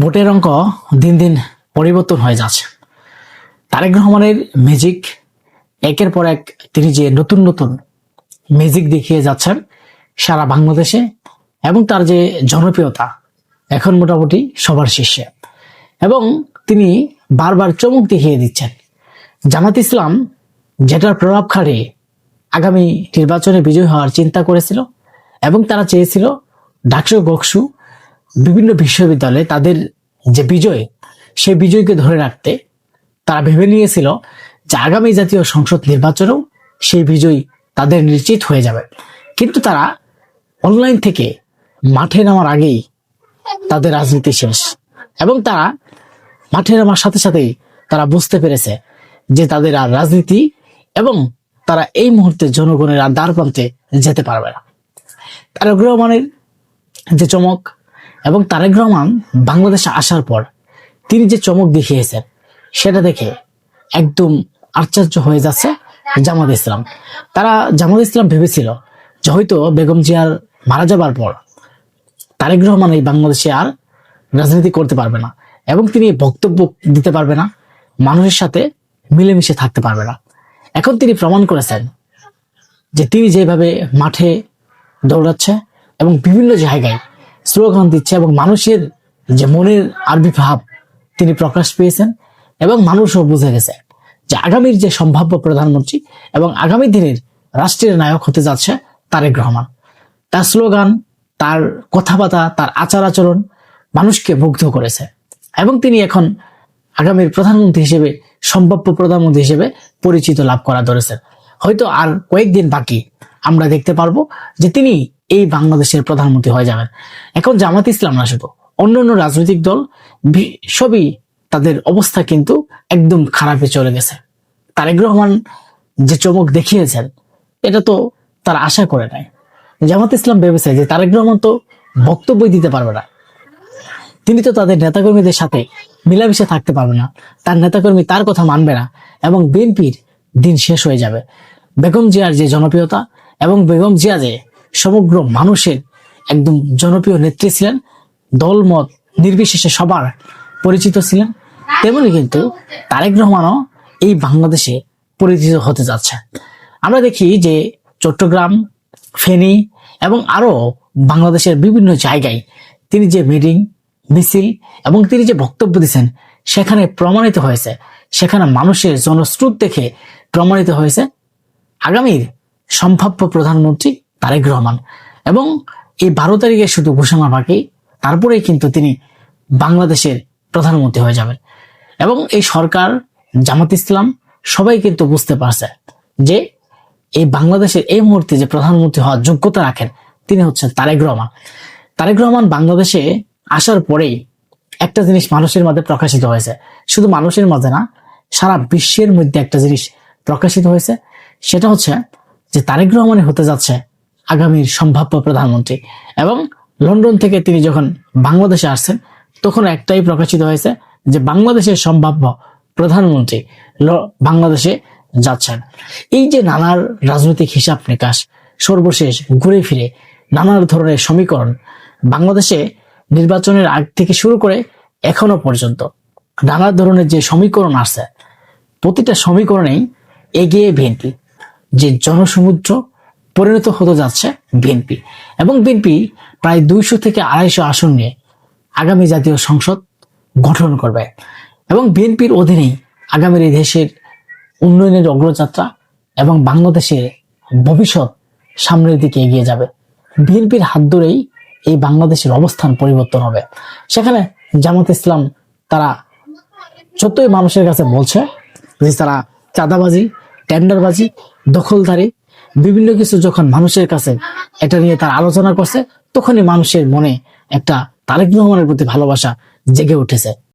ভোটের অঙ্ক দিন দিন পরিবর্তন হয়ে যাচ্ছে। তারেক রহমানের ম্যাজিক একের পর এক তিনি যে নতুন নতুন ম্যাজিক দেখিয়ে যাচ্ছেন সারা বাংলাদেশে এবং তার যে জনপ্রিয়তা এখন মোটামুটি সবার শীর্ষে। এবং তিনি বারবার চমক দেখিয়ে দিচ্ছেন। জামাত ইসলাম যেটার প্রভাব খাড়িয়ে আগামী নির্বাচনে বিজয় হওয়ার চিন্তা করেছিল এবং তারা চেয়েছিল ডাকসু, বকসু বিভিন্ন বিশ্ববিদ্যালয়ে তাদের যে বিজয়, সেই বিজয়কে ধরে রাখতে তারা ভেবে নিয়েছিল যে আগামী জাতীয় সংসদ নির্বাচনেও সেই বিজয় তাদের নিশ্চিত হয়ে যাবে। কিন্তু তারা অনলাইন থেকে মাঠে নামার আগেই তাদের রাজনীতি শেষ এবং তারা মাঠে নামার সাথে সাথেই তারা বুঝতে পেরেছে যে তাদের আর রাজনীতি এবং তারা এই মুহূর্তে জনগণের আর দ্বার যেতে পারবে না। তারেক রহমানের যে চমক এবং তারেক রহমান বাংলাদেশে আসার পর তিনি যে চমক দেখিয়েছেন, সেটা দেখে একদম আশ্চর্য হয়ে যাচ্ছে জামাত ইসলাম। তারা জামাত ইসলাম ভেবেছিল যে হয়তো বেগম জিয়ার মারা যাবার পর তারেক রহমান এই বাংলাদেশে আর রাজনীতি করতে পারবে না এবং তিনি বক্তব্য দিতে পারবে না, মানুষের সাথে মিলেমিশে থাকতে পারবে না। এখন তিনি প্রমাণ করেছেন যে তিনি যেভাবে মাঠে দৌড়াচ্ছে এবং বিভিন্ন জায়গায় স্লোগান দিচ্ছে এবং মানুষের যে মনের আরবি ভাব তিনি প্রকাশ পেয়েছেন এবং মানুষও বুঝে গেছে যে আগামীর যে সম্ভাব্য প্রধানমন্ত্রী এবং আগামী দিনের রাষ্ট্রের নায়ক হতে যাচ্ছে তারেক রহমান। তার স্লোগান, তার কথাবার্তা, তার আচার আচরণ মানুষকে মুগ্ধ করেছে এবং তিনি এখন আগামীর প্রধানমন্ত্রী হিসেবে, সম্ভাব্য প্রধানমন্ত্রী হিসেবে পরিচিত লাভ করা ধরেছেন। হয়তো আর কয়েকদিন বাকি আমরা দেখতে পারব যে তিনি এই বাংলাদেশের প্রধানমন্ত্রী হয়ে যাবেন। এখন জামাত ইসলাম না শুধু অন্য অন্য রাজনৈতিক দল সবই তাদের অবস্থা কিন্তু একদম খারাপে চলে গেছে। তারেক রহমান যে চমক দেখিয়েছেন, এটা তো তারা আশা করে নাই। জামাত ইসলাম ভেবেছে যে তারেক রহমান তো বক্তব্যই দিতে পারবে না। তিনি তো তাদের নেতাকর্মীদের সাথে মিলামিশে থাকতে পারবে না। তার নেতাকর্মী তার কথা মানবে না এবং বিএনপির দিন শেষ হয়ে যাবে। বেগম জিয়ার যে জনপ্রিয়তা এবং বেগম জিয়া যে সমগ্র মানুষের একদম জনপ্রিয় নেত্রী ছিলেন, দলমত নির্বিশেষে সবার পরিচিত ছিলেন, তেমনি কিন্তু তারেক রহমানও এই বাংলাদেশে পরিচিত হতে যাচ্ছে। আমরা দেখি যে চট্টগ্রাম, ফেনী এবং আরও বাংলাদেশের বিভিন্ন জায়গায় তিনি যে মিটিং, মিছিল এবং তিনি যে বক্তব্য দিচ্ছেন সেখানে প্রমাণিত হয়েছে, সেখানে মানুষের জনস্রোত দেখে প্রমাণিত হয়েছে। আগামীর সম্ভাব্য প্রধানমন্ত্রী তারেক রহমান। এবং এই বারো তারিখে শুধু ঘোষণা বাকি, তারপরেই কিন্তু তিনি বাংলাদেশের প্রধানমন্ত্রী হয়ে যাবেন। এবং এই সরকার, জামাত ইসলাম, সবাই কিন্তু বুঝতে পারছে যে এই বাংলাদেশের এই মুহূর্তে যে প্রধানমন্ত্রী হওয়ার যোগ্যতা রাখেন, তিনি হচ্ছেন তারেক রহমান। তারেক রহমান বাংলাদেশে আসার পরেই একটা জিনিস মানুষের মাঝে প্রকাশিত হয়েছে। শুধু মানুষের মাঝে না, সারা বিশ্বের মধ্যে একটা জিনিস প্রকাশিত হয়েছে। সেটা হচ্ছে যে তারেক রহমানই হতে যাচ্ছে আগামীর সম্ভাব্য প্রধানমন্ত্রী। এবং লন্ডন থেকে তিনি যখন বাংলাদেশে আসছেন, তখন একটাই প্রকাশিত হয়েছে যে বাংলাদেশের সম্ভাব্য প্রধানমন্ত্রী বাংলাদেশে যাচ্ছেন। এই যে নানার রাজনৈতিক হিসাব নিকাশ সর্বশেষ ঘুরে ফিরে নানা ধরনের সমীকরণ বাংলাদেশে নির্বাচনের আগ থেকে শুরু করে এখনও পর্যন্ত নানা ধরনের যে সমীকরণ আছে প্রতিটা সমীকরণেই এগিয়ে বিএনপি যে জনসমুদ্র পরিণত হতে যাচ্ছে বিএনপি। এবং বিএনপি প্রায় দুইশো থেকে আড়াইশো আসন নিয়ে আগামী জাতীয় সংসদ গঠন করবে। এবং বিএনপির অধীনেই আগামীর এই দেশের উন্নয়নের অগ্রযাত্রা এবং বাংলাদেশের ভবিষ্যৎ সামনের দিকে এগিয়ে যাবে। বিএনপির হাত ধরেই এই বাংলাদেশের অবস্থান পরিবর্তন হবে। সেখানে জামাত ইসলাম তারা যতই মানুষের কাছে বলছে যে তারা চাঁদাবাজি, টেন্ডারবাজি, দখলদারি বিভিন্ন কিছু যখন মানুষের কাছে এটা নিয়ে তার আলোচনা করছে, তখনই মানুষের মনে একটা তারেক রহমানের প্রতি ভালোবাসা জেগে উঠেছে।